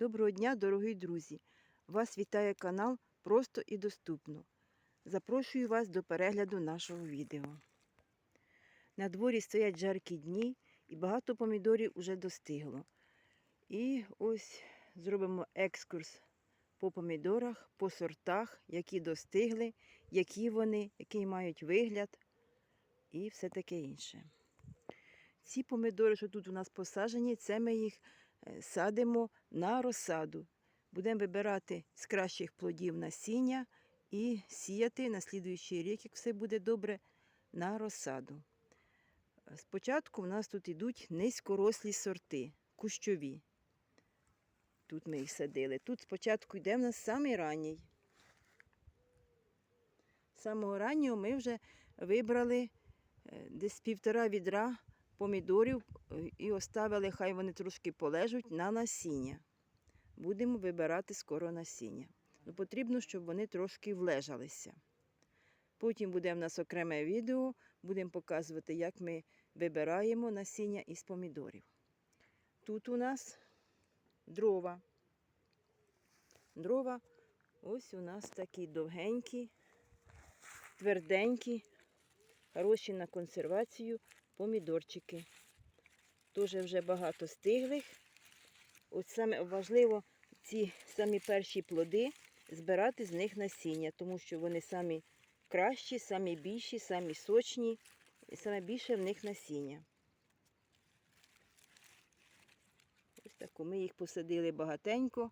Доброго дня, дорогі друзі! Вас вітає канал Просто і доступно. Запрошую вас до перегляду нашого відео. На дворі стоять жаркі дні і багато помідорів уже достигло. І ось зробимо екскурс по помідорах, по сортах, які достигли, які вони, який мають вигляд і все таке інше. Ці помідори, що тут у нас посаджені, це ми їх е, садимо на розсаду. Будемо вибирати з кращих плодів насіння і сіяти на слідуючий рік, як все буде добре, на розсаду. Спочатку в нас тут йдуть низькорослі сорти, кущові. Тут ми їх садили. Тут спочатку йде в нас самий ранній. З Самого раннього ми вже вибрали е, десь півтора відра помідорів е, і оставили, хай вони трошки полежуть на насіння. Будемо вибирати скоро насіння. Ну, потрібно, щоб вони трошки влежалися. Потім буде в нас окреме відео, будемо показувати, як ми вибираємо насіння із помідорів. Тут у нас дрова. Дрова ось у нас такі довгенькі, тверденькі, хороші на консервацію помідорчики. Дуже вже багато стиглих. От саме важливо ці самі перші плоди збирати з них насіння, тому що вони самі кращі, самі більші, самі сочні і саме більше в них насіння. Ось таку ми їх посадили багатенько,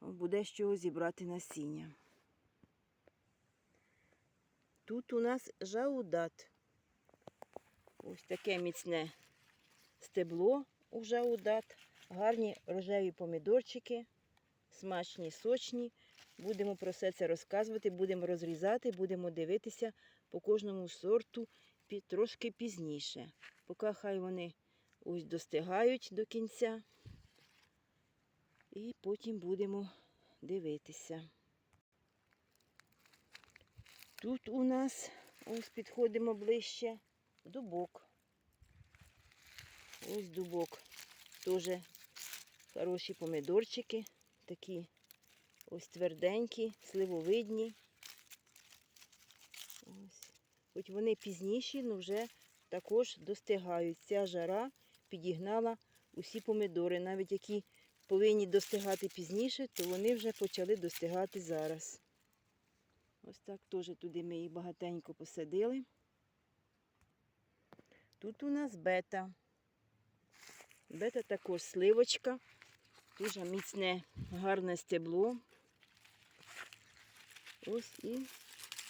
буде з чого зібрати насіння. Тут у нас жаудат. Ось таке міцне стебло у жаудат. Гарні рожеві помідорчики, смачні, сочні. Будемо про все це розказувати, будемо розрізати, будемо дивитися по кожному сорту трошки пізніше. Поки хай вони ось достигають до кінця. І потім будемо дивитися. Тут у нас ось підходимо ближче дубок. Ось дубок. Теж хороші помідорчики, такі ось тверденькі, сливовидні. Ось. Хоч вони пізніші, але вже також достигають. Ця жара підігнала усі помідори. Навіть які повинні достигати пізніше, то вони вже почали достигати зараз. Ось так теж туди ми їх багатенько посадили. Тут у нас бета. Бета також сливочка. Дуже міцне, гарне стебло. Ось і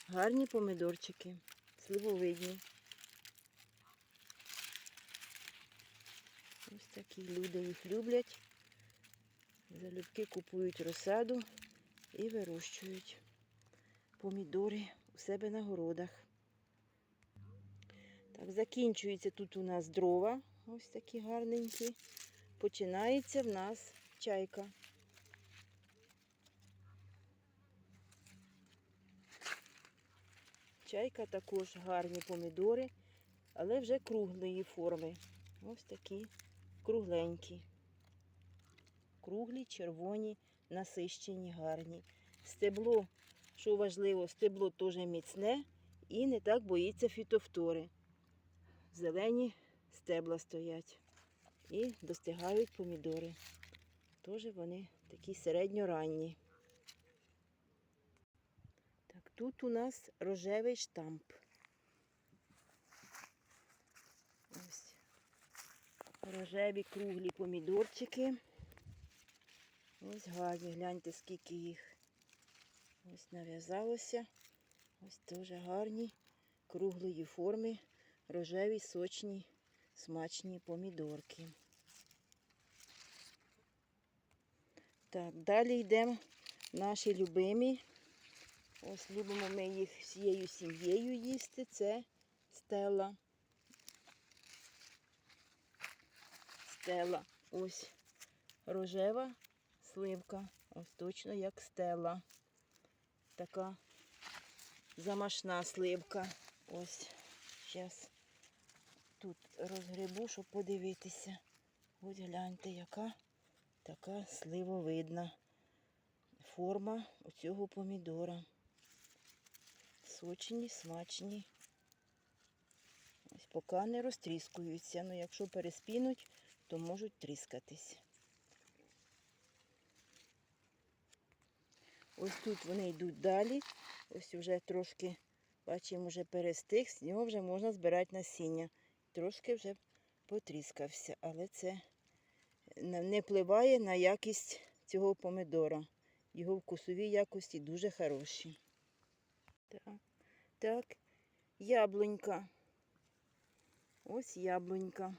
гарні помідорчики, сливовидні. Ось такі люди їх люблять. Залюбки купують розсаду і вирощують помідори у себе на городах. Закінчується тут у нас дрова. Ось такі гарненькі. Починається в нас чайка. Чайка також гарні помідори, але вже круглої форми. Ось такі кругленькі. Круглі, червоні, насищені, гарні. Стебло, що важливо, стебло теж міцне і не так боїться фітофтори. Зелені стебла стоять. І достигають помідори. Теж вони такі середньоранні. Так, тут у нас рожевий штамп. Ось рожеві круглі помідорчики. Ось гарні, гляньте, скільки їх. Ось нав'язалося. Ось дуже гарні, круглої форми, рожеві, сочні, смачні помідорки. Так, далі йдемо наші любимі. Ось любимо ми їх всією сім'єю їсти. Це стела. Стела. Ось рожева сливка. Ось точно як стела. Така замашна сливка. Ось. Зараз тут розгребу, щоб подивитися. Ось гляньте, яка така сливовидна форма оцього помідора. Сочні, смачні. Ось поки не розтріскуються, але якщо переспінуть, то можуть тріскатись. Ось тут вони йдуть далі. Ось вже трошки, бачимо, вже перестиг, з нього вже можна збирати насіння. Трошки вже потріскався, але це не впливає на якість цього помидора. Його вкусові якості дуже хороші. Так, так, яблунька. Ось яблунька.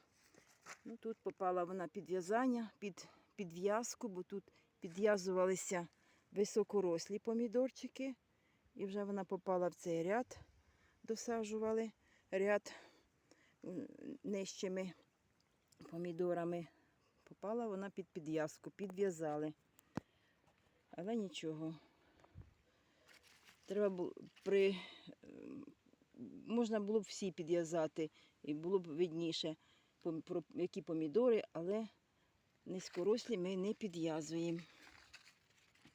Ну, тут попала вона під в'язання, під підв'язку, бо тут підв'язувалися високорослі помідорчики. І вже вона попала в цей ряд, досаджували ряд нижчими помідорами. Попала вона під підв'язку, підв'язали. Але нічого. Треба було при... можна було б всі підв'язати, і було б видніше, які помідори, але низькорослі ми не підв'язуємо.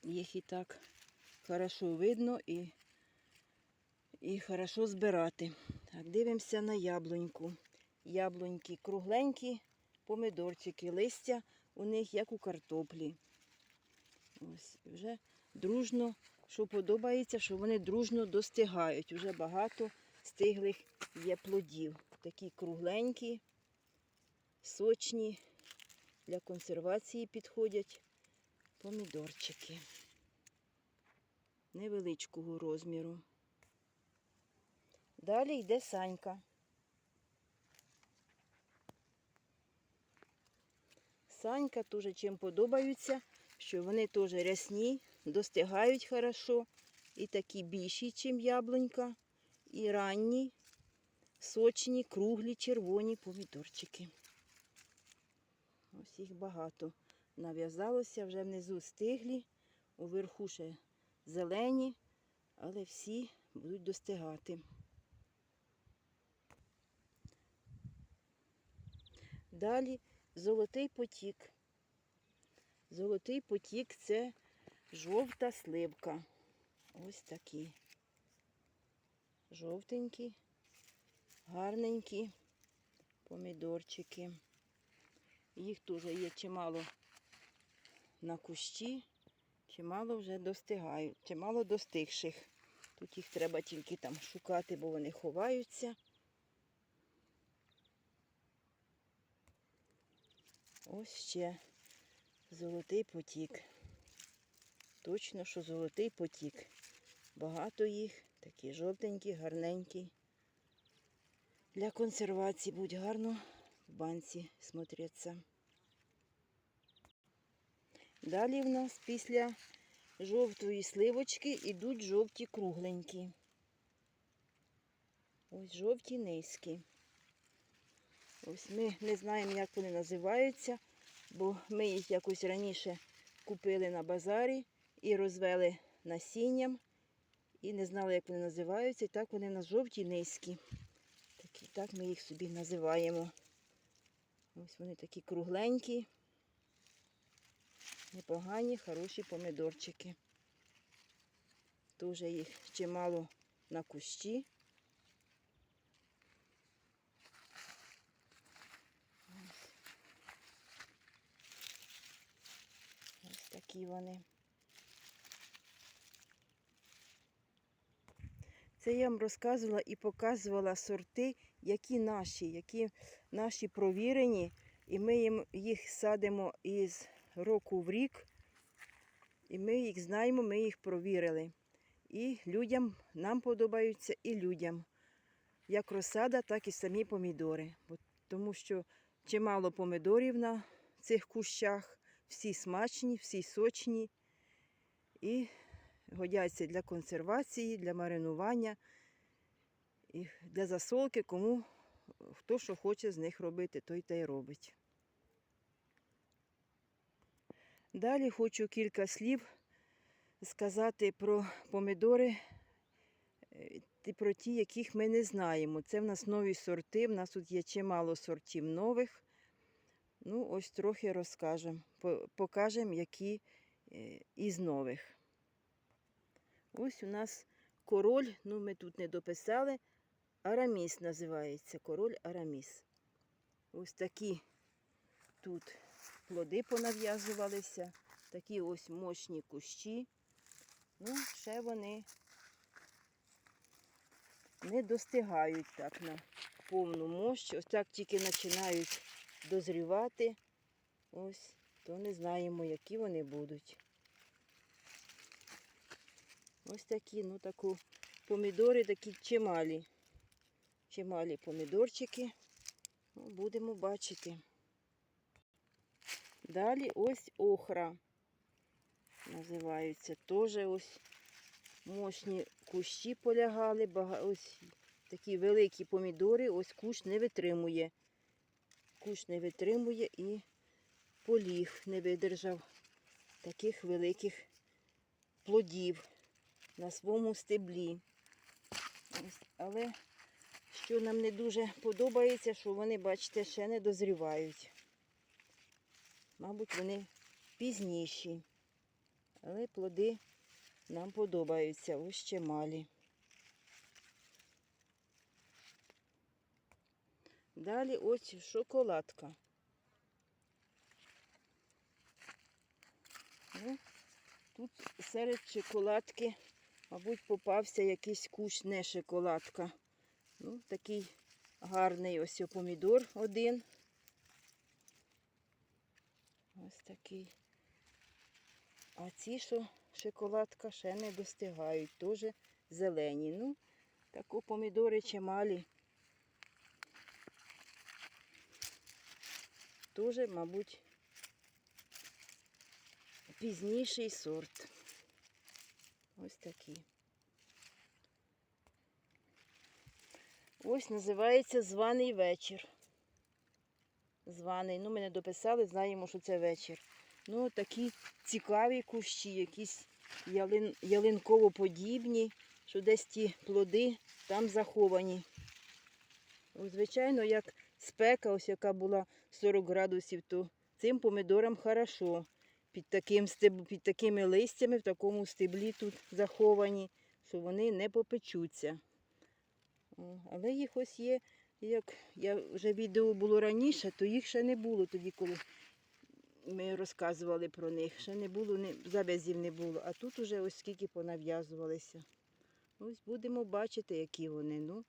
Їх і так хорошо видно і, і хорошо збирати. Так, дивимося на яблуньку. Яблуньки кругленькі, помидорчики, листя у них як у картоплі. Ось вже дружно, що подобається, що вони дружно достигають. Вже багато стиглих є плодів. Такі кругленькі, сочні, для консервації підходять помідорчики невеличкого розміру. Далі йде санька. Санька теж чим подобаються, що вони теж рясні, достигають хорошо, і такі більші, ніж яблунька, і ранні, сочні, круглі, червоні помідорчики. Ось їх багато нав'язалося, вже внизу стиглі, уверху ще зелені, але всі будуть достигати. Далі золотий потік. Золотий потік це жовта сливка. Ось такі. Жовтенькі, гарненькі помідорчики. Їх теж є чимало на кущі, чимало вже достигають, чимало достигших. Тут їх треба тільки там шукати, бо вони ховаються. Ось ще золотий потік. Точно, що золотий потік. Багато їх, такі жовтенькі, гарненькі. Для консервації будуть гарно в банці смотреться. Далі в нас після жовтої сливочки йдуть жовті кругленькі. Ось жовті низькі. Ось ми не знаємо, як вони називаються, бо ми їх якось раніше купили на базарі і розвели насінням. І не знали, як вони називаються. І так вони у нас жовті низькі. Такі, так ми їх собі називаємо. Ось вони такі кругленькі, непогані, хороші помидорчики. Дуже їх чимало на кущі. Ось такі вони. Це я вам розказувала і показувала сорти, які наші, які наші провірені, і ми їх садимо із року в рік, і ми їх знаємо, ми їх провірили. І людям нам подобаються, і людям. Як розсада, так і самі помідори. Тому що чимало помідорів на цих кущах, всі смачні, всі сочні. І годяться для консервації, для маринування і для засолки, кому хто що хоче з них робити, той та й робить. Далі хочу кілька слів сказати про помідори, е, про ті, яких ми не знаємо. Це в нас нові сорти, в нас тут є чимало сортів нових. Ну, ось трохи розкажемо, покажемо, які е, із нових. Ось у нас король, ну ми тут не дописали, Араміс називається, король Араміс. Ось такі тут плоди понав'язувалися, такі ось мощні кущі. Ну, ще вони не достигають так на повну мощ. Ось так тільки починають дозрівати. Ось, то не знаємо, які вони будуть. Ось такі, ну таку помідори такі чималі. Чималі помідорчики. Ну, будемо бачити. Далі ось охра. Називаються. Теж ось мощні кущі полягали. Ось такі великі помідори. Ось кущ не витримує. Кущ не витримує і поліг не видержав таких великих плодів на своєму стеблі. Але що нам не дуже подобається, що вони, бачите, ще не дозрівають. Мабуть, вони пізніші. Але плоди нам подобаються, ось ще малі. Далі ось шоколадка. Ну, тут серед шоколадки, мабуть, попався якийсь кущ не шоколадка. Ну, такий гарний ось помідор один. Ось такий. А ці, що шоколадка, ще не достигають, теж зелені. Ну, тако помідори чималі. Теж, мабуть, пізніший сорт. Ось такі. Ось називається званий вечір. Званий. Ну, ми не дописали, знаємо, що це вечір. Ну, такі цікаві кущі, якісь ялин, ялинково-подібні, що десь ті плоди там заховані. Звичайно, як спека, ось яка була 40 градусів, то цим помідорам хорошо. Під, таким стеб... під такими листями в такому стеблі тут заховані, що вони не попечуться. Але їх ось є, як я вже відео було раніше, то їх ще не було тоді, коли ми розказували про них. Ще не було, не, зав'язів не було. А тут уже ось скільки понав'язувалися. Ось будемо бачити, які вони. Ну,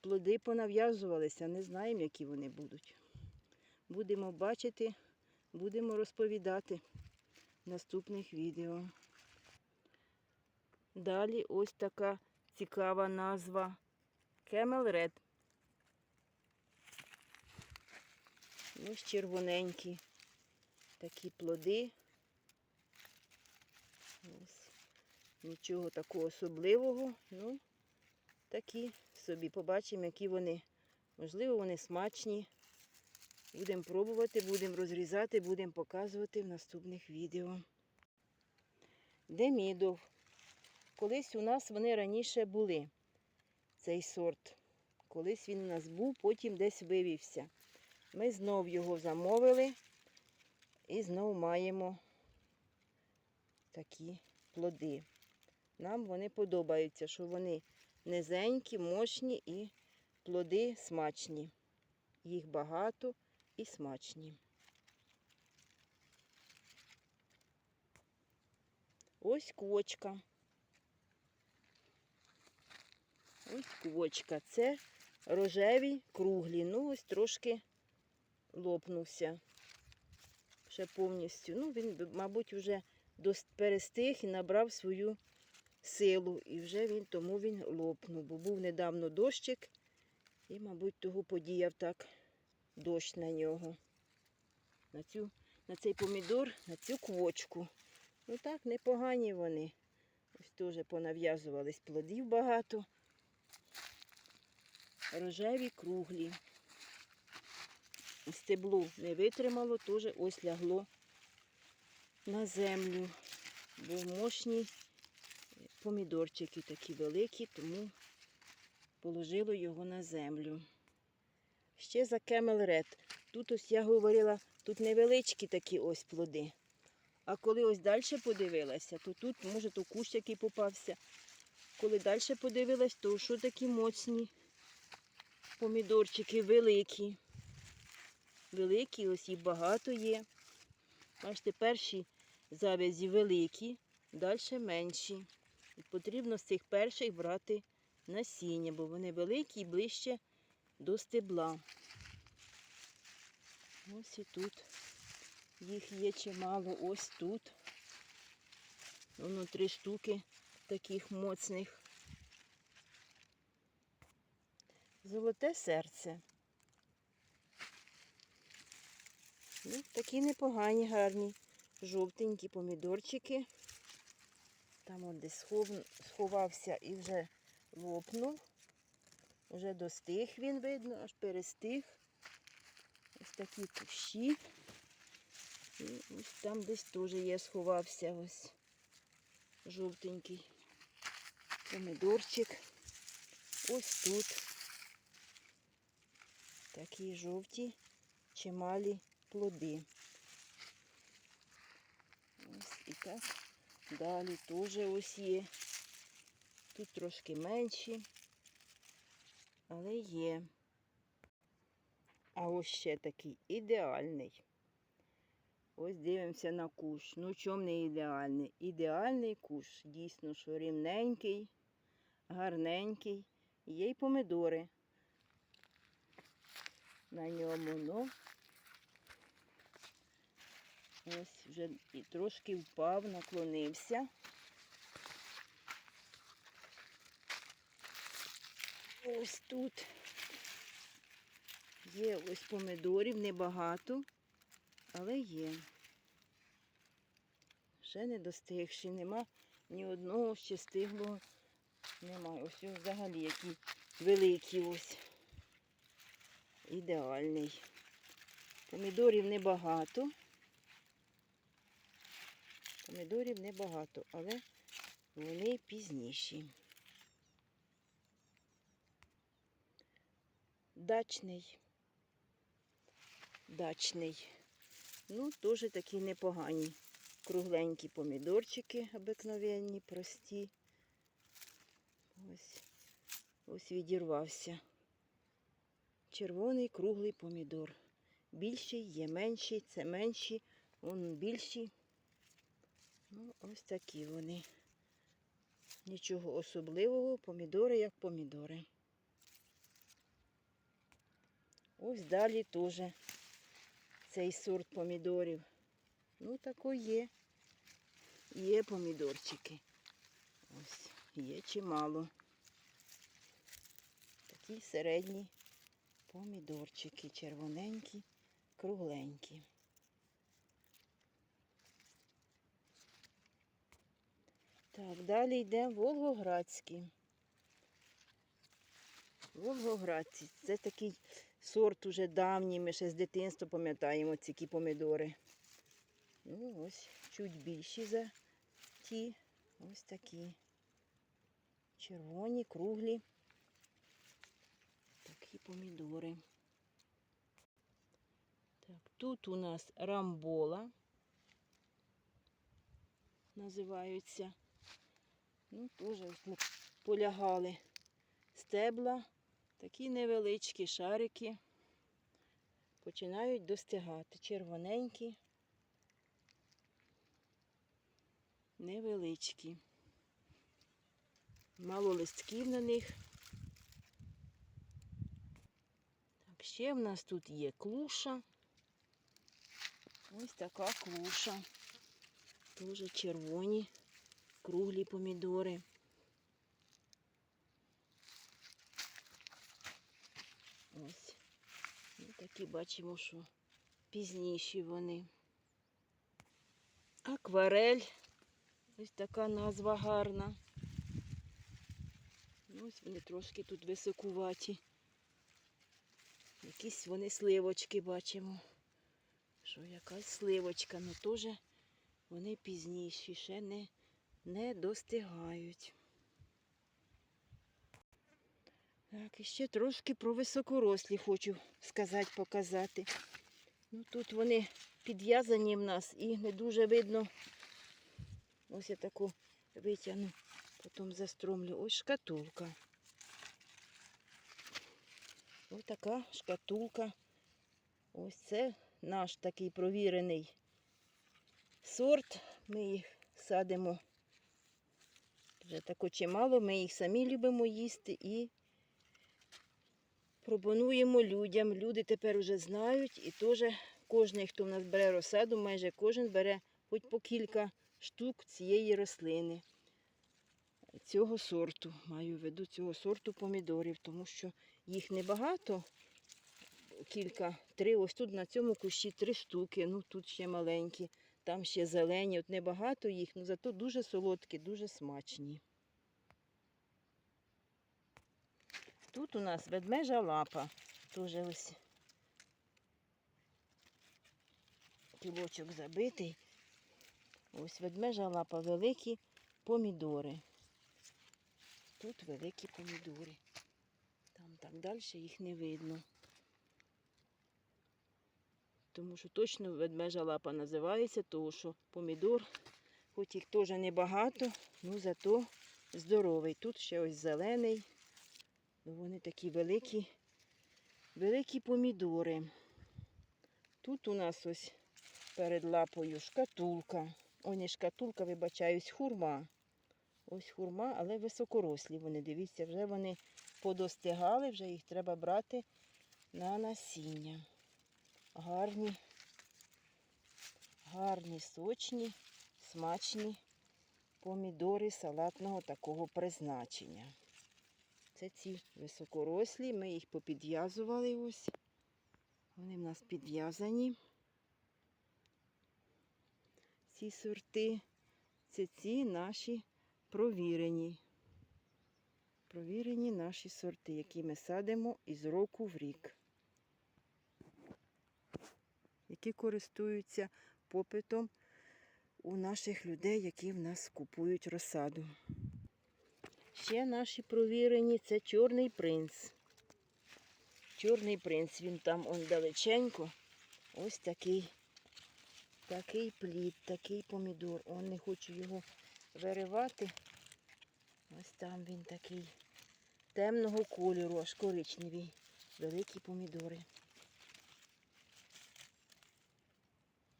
плоди понав'язувалися, не знаємо, які вони будуть. Будемо бачити, будемо розповідати в наступних відео. Далі ось така цікава назва Camel Red. Ось червоненькі такі плоди. Ось. Нічого такого особливого. Ну, такі собі побачимо, які вони. Можливо, вони смачні. Будемо пробувати, будемо розрізати, будемо показувати в наступних відео. Демідов. Колись у нас вони раніше були, цей сорт. Колись він у нас був, потім десь вивівся. Ми знов його замовили і знов маємо такі плоди. Нам вони подобаються, що вони низенькі, мощні і плоди смачні. Їх багато і смачні. Ось квочка. Ось квочка. Це рожеві круглі. Ну, ось трошки лопнувся. Ще повністю. Ну, він, мабуть, вже перестиг і набрав свою силу. І вже він тому він лопнув, бо був недавно дощик. І, мабуть, того подіяв так дощ на нього. На цю, на цей помідор, на цю квочку. Ну так, непогані вони. Ось теж понав'язувались плодів багато. Рожеві круглі. Стебло не витримало, теж ось лягло на землю. Бо мощні помідорчики такі великі, тому положило його на землю. Ще за Camel Red. Тут ось я говорила Тут невеличкі такі ось плоди. А коли ось далі подивилася, то тут, може, то кущ який попався. Коли далі подивилась, то що такі моцні помідорчики великі. Великі, ось їх багато є. Бачите, перші завязі великі, далі менші. І потрібно з цих перших брати насіння, бо вони великі і ближче до стебла. Ось і тут їх є чимало, ось тут. Воно три штуки таких моцних. Золоте серце. Ну, такі непогані, гарні, жовтенькі помідорчики. Там от десь схов... сховався і вже лопнув. Вже достиг він, видно, аж перестиг. Ось такі кущі. І ось там десь теж є, сховався ось жовтенький помідорчик. Ось тут. Такі жовті, чималі плоди. Ось і так. Далі теж ось є. Тут трошки менші, але є. А ось ще такий ідеальний. Ось дивимося на кущ. Ну, чому не ідеальний? Ідеальний кущ. Дійсно, що рівненький, гарненький. Є й помидори на ньому. Ну, ось вже і трошки впав, наклонився. Ось тут є ось помидорів, небагато, але є. Ще не достигші, нема ні одного ще стиглого немає. Ось взагалі які великі ось. Ідеальний. Помідорів небагато. Помідорів небагато, але вони пізніші. Дачний. Дачний. Ну, теж такі непогані. Кругленькі помідорчики обикновенні, прості. Ось, ось відірвався. Червоний круглий помідор. Більший, є менший, це менші, вон більші. Ну, ось такі вони. Нічого особливого, помідори як помідори. Ось далі теж цей сорт помідорів. Ну, тако є. Є помідорчики. Ось, є чимало. Такі середні помідорчики, червоненькі, кругленькі. Так, далі йде Волгоградський. Волгоградці. Це такий сорт уже давній, ми ще з дитинства пам'ятаємо ці помідори. Ну, ось чуть більші за ті. Ось такі. Червоні, круглі. Такі помідори. Так, тут у нас рамбола називаються. Ну, теж ми полягали стебла, такі невеличкі шарики починають достигати. Червоненькі, невеличкі. Мало листків на них. Так, ще в нас тут є клуша. Ось така клуша. Дуже червоні, круглі помідори. Ось. Ну, такі бачимо, що пізніші вони. Акварель. Ось така назва гарна. Ну, Ось вони трошки тут високуваті. Якісь вони сливочки бачимо. Що якась сливочка, ну теж вони пізніші, ще не, не достигають. Так, і ще трошки про високорослі хочу сказати, показати. Ну, тут вони підв'язані в нас і не дуже видно. Ось я таку витягну, потім застромлю. Ось шкатулка. Ось така шкатулка. Ось це наш такий провірений сорт. Ми їх садимо вже тако чимало. Ми їх самі любимо їсти і пропонуємо людям. Люди тепер вже знають і теж кожен, хто в нас бере розсаду, майже кожен бере хоч по кілька штук цієї рослини. Цього сорту, маю в виду цього сорту помідорів, тому що їх небагато, кілька, три, ось тут на цьому кущі три штуки, ну тут ще маленькі, там ще зелені, от небагато їх, ну зато дуже солодкі, дуже смачні. Тут у нас ведмежа лапа, теж ось кілочок забитий. Ось ведмежа лапа, великі помідори. Тут великі помідори. Там так далі їх не видно. Тому що точно ведмежа лапа називається, тому що помідор, хоч їх теж небагато, ну зато здоровий. Тут ще ось зелений. Ну, вони такі великі, великі помідори. Тут у нас ось перед лапою шкатулка. Ой, не шкатулка, вибачаюсь, хурма. Ось хурма, але високорослі вони. Дивіться, вже вони подостигали, вже їх треба брати на насіння. Гарні, гарні, сочні, смачні помідори салатного такого призначення. Це ці високорослі, ми їх попідв'язували ось. Вони в нас підв'язані. Ці сорти, це ці наші провірені. Провірені наші сорти, які ми садимо із року в рік, які користуються попитом у наших людей, які в нас купують розсаду. Ще наші провірені це чорний принц. Чорний принц, він там он далеченько. Ось такий, такий плід, такий помідор. Он не хочу його виривати. Ось там він такий темного кольору, аж коричневий. Великі помідори.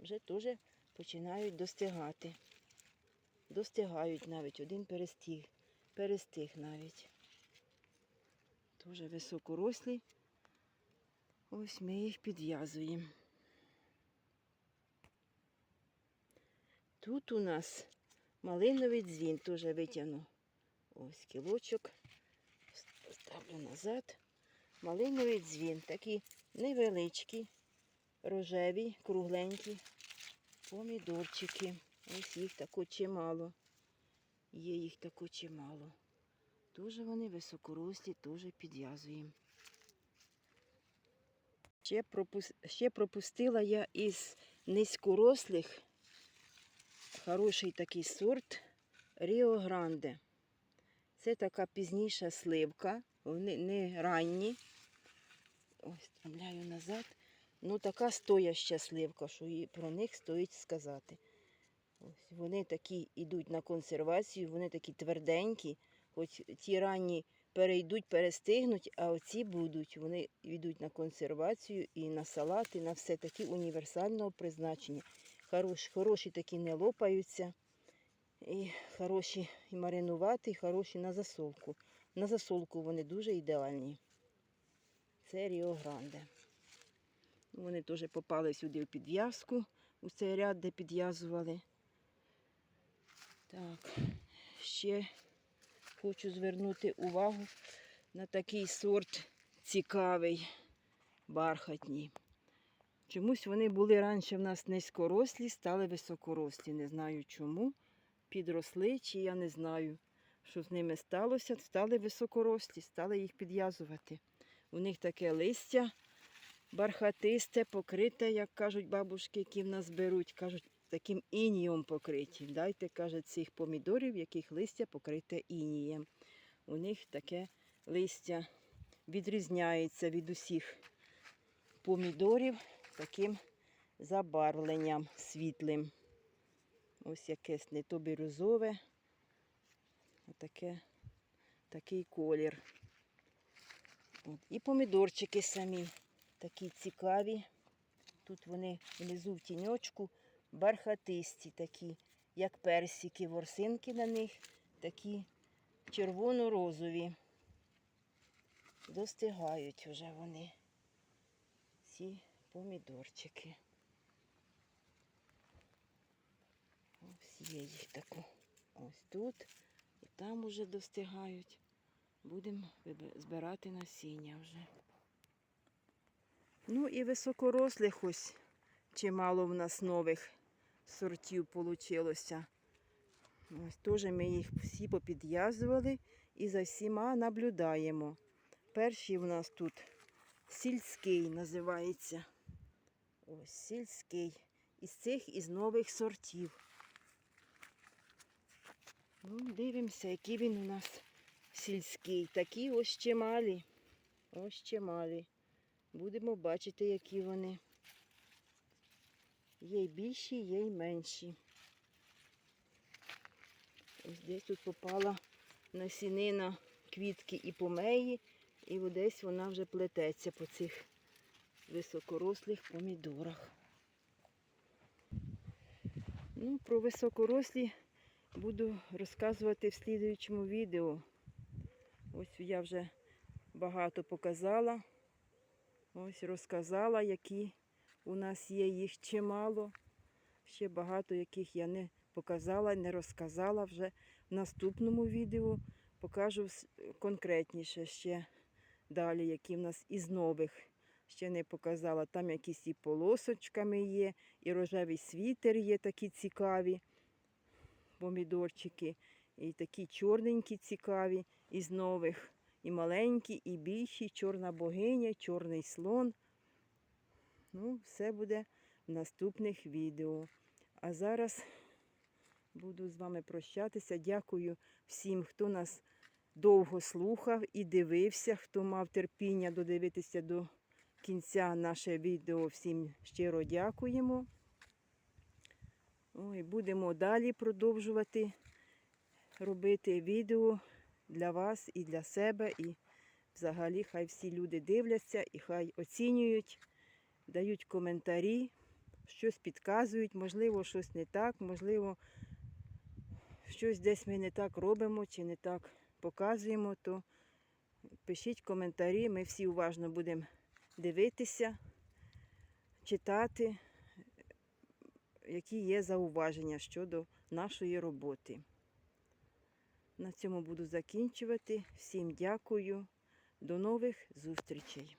Вже теж починають достигати. Достигають навіть, один перестіг, перестиг навіть. Дуже високорослі. Ось ми їх підв'язуємо. Тут у нас малиновий дзвін теж витягну. Ось кілочок. Ставлю назад. Малиновий дзвін. Такі невеличкі, рожеві, кругленькі помідорчики. Ось їх тако чимало. Є їх тако чимало. Дуже вони високорослі, теж підв'язуємо. Ще, пропус... Ще пропустила я із низькорослих хороший такий сорт Ріо Гранде. Це така пізніша сливка, вони не ранні. Ось, вставляю назад. Ну, така стояща сливка, що і про них стоїть сказати. Ось, вони такі йдуть на консервацію, вони такі тверденькі, хоч ті ранні перейдуть, перестигнуть, а оці будуть. Вони йдуть на консервацію і на салат, і на все такі універсального призначення. Хороші, хороші такі не лопаються. І хороші і маринувати, і хороші на засолку. На засолку вони дуже ідеальні. Це Ріо Гранде. Вони теж попали сюди в підв'язку, у цей ряд, де підв'язували. Так, ще хочу звернути увагу на такий сорт цікавий, бархатні. Чомусь вони були раніше в нас низькорослі, стали високорослі. Не знаю чому. Підросли, чи я не знаю, що з ними сталося. Стали високорослі, стали їх підв'язувати. У них таке листя бархатисте, покрите, як кажуть бабушки, які в нас беруть, кажуть, таким інієм покриті. Дайте, каже, цих помідорів, яких листя покрите інієм. У них таке листя відрізняється від усіх помідорів таким забарвленням світлим. Ось якесь не то бірюзове, а таке, такий колір. От. І помідорчики самі такі цікаві. Тут вони внизу в тіньочку бархатисті такі, як персики, ворсинки на них такі червоно-розові. Достигають вже вони. Ці помідорчики. Ось є їх таку. Ось тут і там уже достигають. Будемо збирати насіння вже. Ну і високорослих ось чимало в нас нових сортів получилося. Ось теж ми їх всі попідв'язували і за всіма наблюдаємо. Перший у нас тут сільський називається. Ось сільський. Із цих із нових сортів. Ну, дивимося, який він у нас сільський. Такі ось чималі. Ось чималі. Будемо бачити, які вони. Є й більші, є й менші. Ось десь тут попала насінина квітки і помеї, і десь вона вже плететься по цих високорослих помідорах. Ну, про високорослі буду розказувати в слідуючому відео. Ось я вже багато показала. Ось розказала, які у нас є, їх чимало. Ще багато яких я не показала, не розказала вже в наступному відео. Покажу конкретніше ще далі, які в нас із нових. Ще не показала. Там якісь і полосочками є, і рожевий світер є такі цікаві помідорчики, і такі чорненькі цікаві із нових. І маленькі, і більші, чорна богиня, чорний слон. Ну, все буде в наступних відео. А зараз буду з вами прощатися. Дякую всім, хто нас довго слухав і дивився, хто мав терпіння додивитися до кінця наше відео. Всім щиро дякуємо. Ой, будемо далі продовжувати робити відео для вас і для себе. І взагалі хай всі люди дивляться і хай оцінюють, дають коментарі, щось підказують, можливо, щось не так, можливо, щось десь ми не так робимо чи не так показуємо, то пишіть коментарі, ми всі уважно будемо дивитися, читати, які є зауваження щодо нашої роботи. На цьому буду закінчувати. Всім дякую. До нових зустрічей.